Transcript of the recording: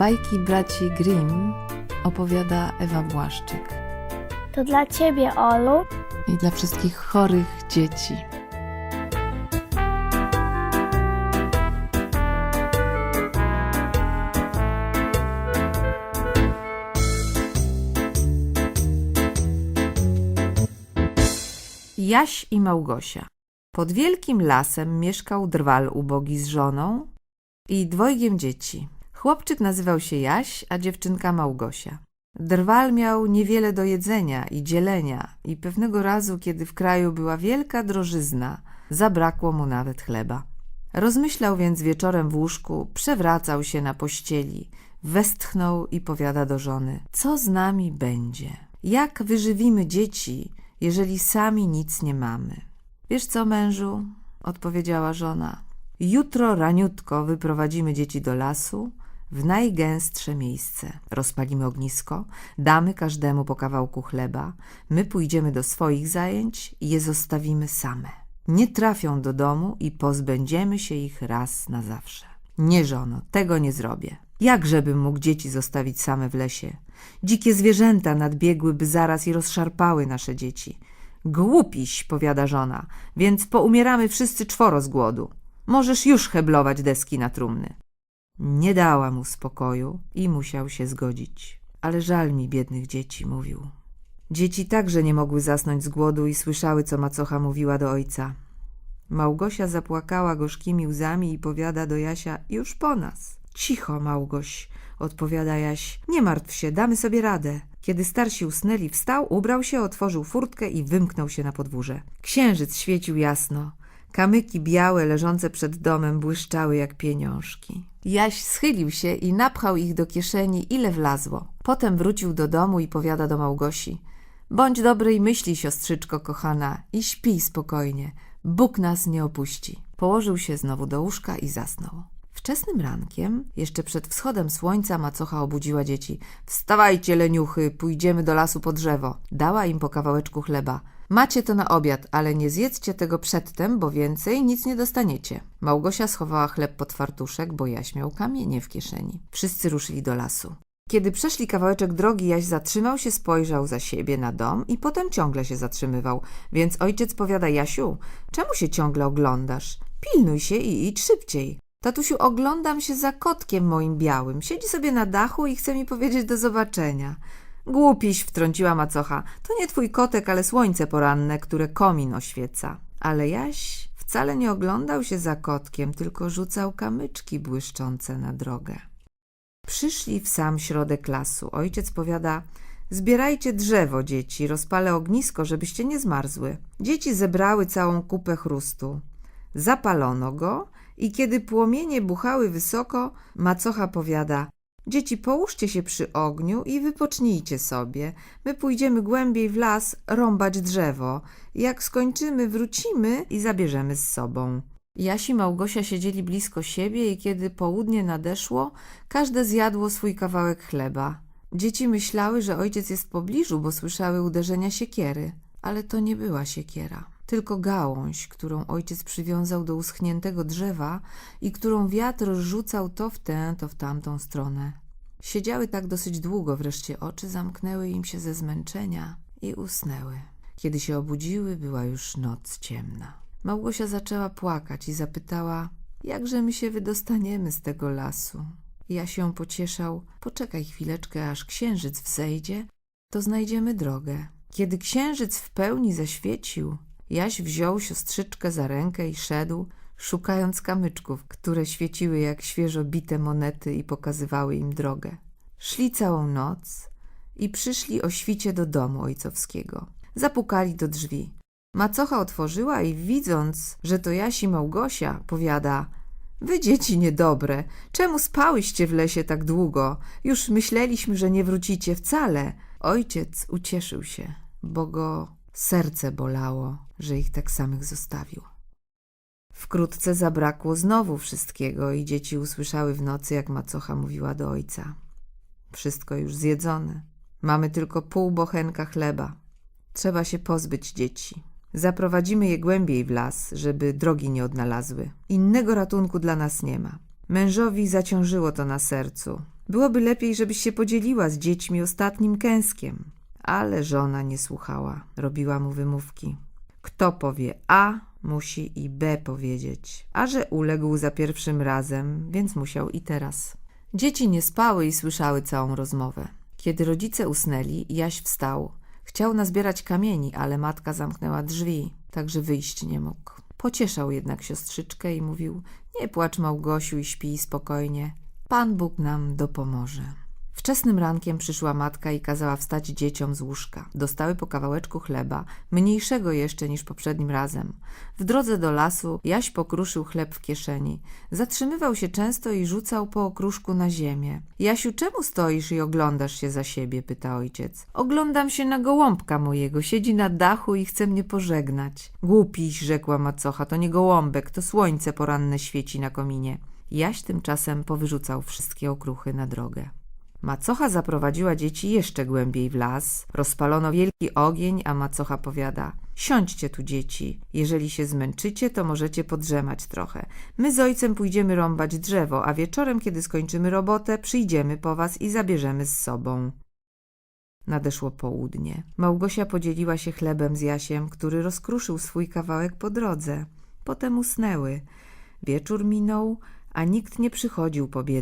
Bajki braci Grimm opowiada Ewa Błaszczyk To dla ciebie, Olu. i dla wszystkich chorych dzieci. Jaś i Małgosia. Pod wielkim lasem mieszkał drwal ubogi z żoną i dwojgiem dzieci. Chłopczyk nazywał się Jaś, a dziewczynka Małgosia. Drwal miał niewiele do jedzenia i dzielenia i pewnego razu, kiedy w kraju była wielka drożyzna, zabrakło mu nawet chleba. Rozmyślał więc wieczorem w łóżku, przewracał się na pościeli, westchnął i powiada do żony: Co z nami będzie? Jak wyżywimy dzieci, jeżeli sami nic nie mamy? Wiesz co, mężu? odpowiedziała żona. Jutro raniutko wyprowadzimy dzieci do lasu, w najgęstsze miejsce. Rozpalimy ognisko, damy każdemu po kawałku chleba, my pójdziemy do swoich zajęć i je zostawimy same. Nie trafią do domu i pozbędziemy się ich raz na zawsze. Nie, żono, tego nie zrobię. Jakżebym mógł dzieci zostawić same w lesie? Dzikie zwierzęta nadbiegłyby zaraz i rozszarpały nasze dzieci. Głupiś, powiada żona, więc poumieramy wszyscy czworo z głodu. Możesz już heblować deski na trumny. Nie dała mu spokoju i musiał się zgodzić. Ale żal mi biednych dzieci, mówił. Dzieci także nie mogły zasnąć z głodu i słyszały, co macocha mówiła do ojca. Małgosia zapłakała gorzkimi łzami i powiada do Jasia, już po nas. Cicho, Małgoś, odpowiada Jaś, nie martw się, damy sobie radę. Kiedy starsi usnęli, wstał, ubrał się, otworzył furtkę i wymknął się na podwórze. Księżyc świecił jasno. Kamyki białe leżące przed domem błyszczały jak pieniążki. Jaś schylił się i napchał ich do kieszeni, ile wlazło. Potem wrócił do domu i powiada do Małgosi. Bądź dobrej myśli, siostrzyczko kochana, i śpij spokojnie. Bóg nas nie opuści. Położył się znowu do łóżka i zasnął. Wczesnym rankiem, jeszcze przed wschodem słońca, macocha obudziła dzieci. Wstawajcie, leniuchy, pójdziemy do lasu po drzewo. Dała im po kawałeczku chleba. Macie to na obiad, ale nie zjedzcie tego przedtem, bo więcej nic nie dostaniecie. Małgosia schowała chleb pod fartuszek, bo Jaś miał kamienie w kieszeni. Wszyscy ruszyli do lasu. Kiedy przeszli kawałeczek drogi, Jaś zatrzymał się, spojrzał za siebie na dom i potem ciągle się zatrzymywał. Więc ojciec powiada, Jasiu, czemu się ciągle oglądasz? Pilnuj się i idź szybciej. Tatusiu, oglądam się za kotkiem moim białym. Siedzi sobie na dachu i chce mi powiedzieć do zobaczenia. Głupiś, wtrąciła macocha. To nie twój kotek, ale słońce poranne, które komin oświeca. Ale Jaś wcale nie oglądał się za kotkiem, tylko rzucał kamyczki błyszczące na drogę. Przyszli w sam środek lasu. Ojciec powiada: Zbierajcie drzewo, dzieci, rozpalę ognisko, żebyście nie zmarzły. Dzieci zebrały całą kupę chrustu. Zapalono go i kiedy płomienie buchały wysoko, macocha powiada: Dzieci, połóżcie się przy ogniu i wypocznijcie sobie. My pójdziemy głębiej w las rąbać drzewo. Jak skończymy, wrócimy i zabierzemy z sobą. Jasi i Małgosia siedzieli blisko siebie i kiedy południe nadeszło, każde zjadło swój kawałek chleba. Dzieci myślały, że ojciec jest w pobliżu, bo słyszały uderzenia siekiery. Ale to nie była siekiera, tylko gałąź, którą ojciec przywiązał do uschniętego drzewa i którą wiatr rzucał to w tę, to w tamtą stronę. Siedziały tak dosyć długo, wreszcie oczy zamknęły im się ze zmęczenia i usnęły. Kiedy się obudziły, była już noc ciemna. Małgosia zaczęła płakać i zapytała, jakże my się wydostaniemy z tego lasu. Ja się pocieszał, poczekaj chwileczkę, aż księżyc wzejdzie, to znajdziemy drogę. Kiedy księżyc w pełni zaświecił, Jaś wziął siostrzyczkę za rękę i szedł, szukając kamyczków, które świeciły jak świeżo bite monety i pokazywały im drogę. Szli całą noc i przyszli o świcie do domu ojcowskiego. Zapukali do drzwi. Macocha otworzyła i widząc, że to Jasi Małgosia, powiada – Wy dzieci niedobre, czemu spałyście w lesie tak długo? Już myśleliśmy, że nie wrócicie wcale. Ojciec ucieszył się, bo go serce bolało, że ich tak samych zostawił. Wkrótce zabrakło znowu wszystkiego i dzieci usłyszały w nocy, jak macocha mówiła do ojca. Wszystko już zjedzone. Mamy tylko pół bochenka chleba. Trzeba się pozbyć dzieci. Zaprowadzimy je głębiej w las, żeby drogi nie odnalazły. Innego ratunku dla nas nie ma. Mężowi zaciążyło to na sercu. Byłoby lepiej, żebyś się podzieliła z dziećmi ostatnim kęskiem. Ale żona nie słuchała, robiła mu wymówki. Kto powie A, musi i B powiedzieć. A że uległ za pierwszym razem, więc musiał i teraz. Dzieci nie spały i słyszały całą rozmowę. Kiedy rodzice usnęli, Jaś wstał. Chciał nazbierać kamieni, ale matka zamknęła drzwi, także wyjść nie mógł. Pocieszał jednak siostrzyczkę i mówił: Nie płacz, Małgosiu, i śpij spokojnie. Pan Bóg nam dopomoże. Wczesnym rankiem przyszła matka i kazała wstać dzieciom z łóżka. Dostały po kawałeczku chleba, mniejszego jeszcze niż poprzednim razem. W drodze do lasu Jaś pokruszył chleb w kieszeni. Zatrzymywał się często i rzucał po okruszku na ziemię. Jasiu, czemu stoisz i oglądasz się za siebie? pyta ojciec. Oglądam się na gołąbka mojego. Siedzi na dachu i chce mnie pożegnać. Głupiś, rzekła macocha, to nie gołąbek, to słońce poranne świeci na kominie. Jaś tymczasem powyrzucał wszystkie okruchy na drogę. Macocha zaprowadziła dzieci jeszcze głębiej w las. Rozpalono wielki ogień, a macocha powiada: Siądźcie tu, dzieci. Jeżeli się zmęczycie, to możecie podrzemać trochę. My z ojcem pójdziemy rąbać drzewo, a wieczorem, kiedy skończymy robotę, przyjdziemy po was i zabierzemy z sobą. Nadeszło południe. Małgosia podzieliła się chlebem z Jasiem, który rozkruszył swój kawałek po drodze. Potem usnęły. Wieczór minął, a nikt nie przychodził po